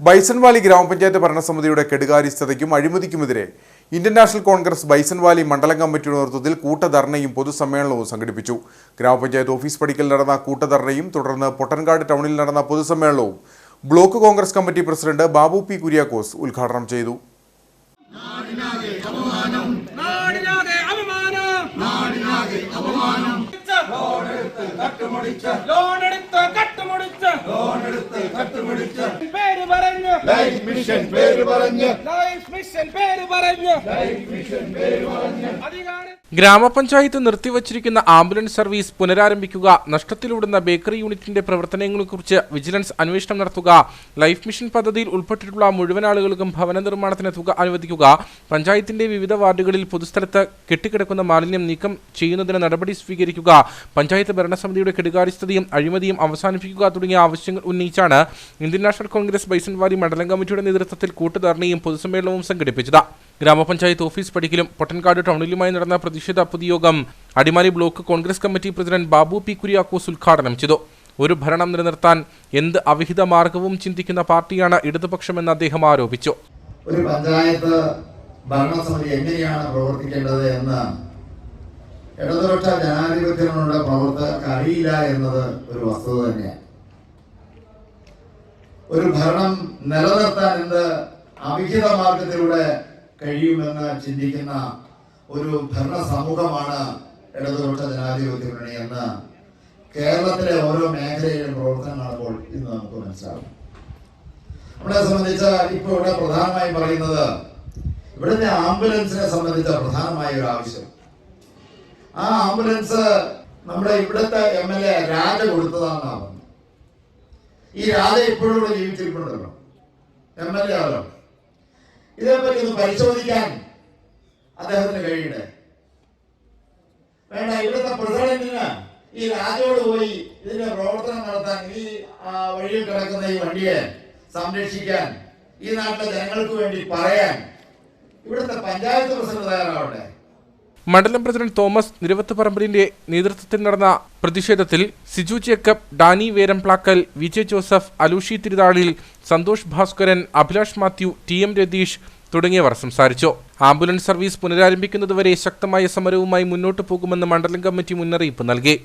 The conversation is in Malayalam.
ബൈസൺവാലി ഗ്രാമപഞ്ചായത്ത് ഭരണസമിതിയുടെ കെടുകാര്യസ്ഥതയ്ക്കും അഴിമതിക്കുമെതിരെ Indian National Congress Bison Valley മണ്ഡലം കമ്മിറ്റിയുടെ നേതൃത്വത്തിൽ കൂട്ടധർണയും പൊതുസമ്മേളനവും സംഘടിപ്പിച്ചു. ഗ്രാമപഞ്ചായത്ത് ഓഫീസ് പടിക്കൽ നടന്ന കൂട്ടധർണയും തുടർന്ന് പൊട്ടൻകാട് ടൗണിൽ നടന്ന പൊതുസമ്മേളനവും block Congress committee president Babu P Kuriakose ഉദ്ഘാടനം ചെയ്തു. അപമാനം. ലോണെടുത്ത് കട്ടുമുടിച്ച്. കട്ടുമുടിച്ച്. ലോണെടുത്ത് കട്ടുമുടിച്ച്. ലൈഫ് മിഷൻ പേര് പറഞ്ഞു മിഷൻ ഗ്രാമപഞ്ചായത്ത് നിർത്തിവച്ചിരിക്കുന്ന ആംബുലൻസ് സർവീസ് പുനരാരംഭിക്കുക നഷ്ടത്തിലൂടുന്ന ബേക്കറി യൂണിറ്റിന്റെ പ്രവർത്തനങ്ങളെക്കുറിച്ച് വിജിലൻസ് അന്വേഷണം നടത്തുക ലൈഫ് മിഷൻ പദ്ധതിയിൽ ഉൾപ്പെട്ടിട്ടുള്ള മുഴുവൻ ആളുകൾക്കും ഭവന നിർമ്മാണത്തിന് തുക അനുവദിക്കുക പഞ്ചായത്തിന്റെ വിവിധ വാർഡുകളിൽ പൊതുസ്ഥലത്ത് കെട്ടിക്കിടക്കുന്ന മാലിന്യം നീക്കം ചെയ്യുന്നതിന് നടപടി സ്വീകരിക്കുക പഞ്ചായത്ത് ഭരണസമിതിയുടെ കെടുകാര്യസ്ഥതയും അഴിമതിയും അവസാനിപ്പിക്കുക തുടങ്ങിയ ആവശ്യങ്ങൾ ഉന്നയിച്ചാണ് ഇന്ത്യൻ നാഷണൽ കോൺഗ്രസ് ബൈസൺവാലി മണ്ഡലം കമ്മിറ്റിയുടെ നേതൃത്വത്തിൽ കൂട്ടുധാരണയും പൊതുസമ്മേളനവും സംഘടിപ്പിച്ചത്. ഗ്രാമപഞ്ചായത്ത് ഓഫീസ് പടിക്കലും പൊട്ടൻകാട് ടൗണിലുമായി നടന്ന പ്രതിഷേധ പൊതുയോഗം Adimali block Congress committee president Babu P Kuriakose ഉദ്ഘാടനം ചെയ്തു. ഒരു ഭരണം നിലനിർത്താൻ എന്ത് അവിഹിത മാർഗവും ചിന്തിക്കുന്ന പാർട്ടിയാണ് ഇടതുപക്ഷമെന്ന് അദ്ദേഹം ആരോപിച്ചു. ഒരു പഞ്ചായത്ത് ഭരണസമിതി എങ്ങനെയാണ് പ്രവർത്തിക്കേണ്ടത് എന്ന് ഇടതുപക്ഷ ജനാധിപത്യങ്ങളുടെ പ്രവർത്തകർക്ക് അറിയില്ല എന്നത് ഒരു വസ്തുത തന്നെയാണ്. ഒരു ഭരണം നിലനിർത്താൻ എന്ത് അവിഹിത മാർഗത്തിലൂടെ കഴിയുമെന്ന് ചിന്തിക്കുന്ന ഒരു ഭരണ സമൂഹമാണ് ഇടതുപക്ഷ ജനാധിപത്യ മുന്നണി എന്ന് കേരളത്തിലെ ഓരോ മേഖലയിലും പ്രവർത്തനം കാണുമ്പോൾ ഇന്ന് നമുക്ക് മനസ്സിലാവും നമ്മളെ സംബന്ധിച്ച് ഇപ്പോൾ ഇവിടെ പ്രധാനമായും പറയുന്നത് ഇവിടുത്തെ ആംബുലൻസിനെ സംബന്ധിച്ച പ്രധാനമായ ഒരു ആവശ്യം. ആ ആംബുലൻസ് നമ്മുടെ ഇവിടുത്തെ എം എൽ എ രാജ കൊടുത്തതാണെന്നാണ് ഈ രാജ ഇപ്പോഴും ഇവിടെ ജീവിച്ചിരിപ്പുണ്ടല്ലോ. എം എൽ എ ആണല്ലോ. ഇതേപ്പറ്റി ഒന്ന് പരിശോധിക്കാൻ അദ്ദേഹത്തിന് കഴിയണ്ടേ. വേണ്ട ഇവിടുത്തെ പ്രസിഡന്റിന് ഈ രാജോട് പോയി ഇതിന്റെ പ്രവർത്തനം നടത്താൻ ഈ വഴിയിൽ കിടക്കുന്ന ഈ വണ്ടിയെ സംരക്ഷിക്കാൻ ഈ നാട്ടിലെ ജനങ്ങൾക്ക് വേണ്ടി പറയാൻ ഇവിടുത്തെ പഞ്ചായത്ത് പ്രസിഡന്റ് തയ്യാറാവട്ടെ. മണ്ഡലം പ്രസിഡന്റ് തോമസ് നിരവത്ത് പറമ്പലിന്റെ നേതൃത്വത്തിൽ നടന്ന പ്രതിഷേധത്തിൽ Siju Jacob Danny Verumplakkal V J Joseph Aloshi Thiruthalil Santhosh Bhaskaran Abhilash Mathew T M Ratheesh തുടങ്ങിയവർ സംസാരിച്ചു. ആംബുലൻസ് സർവീസ് പുനരാരംഭിക്കുന്നതുവരെ ശക്തമായ സമരവുമായി മുന്നോട്ടു പോകുമെന്ന് മണ്ഡലം കമ്മിറ്റി മുന്നറിയിപ്പ് നൽകി.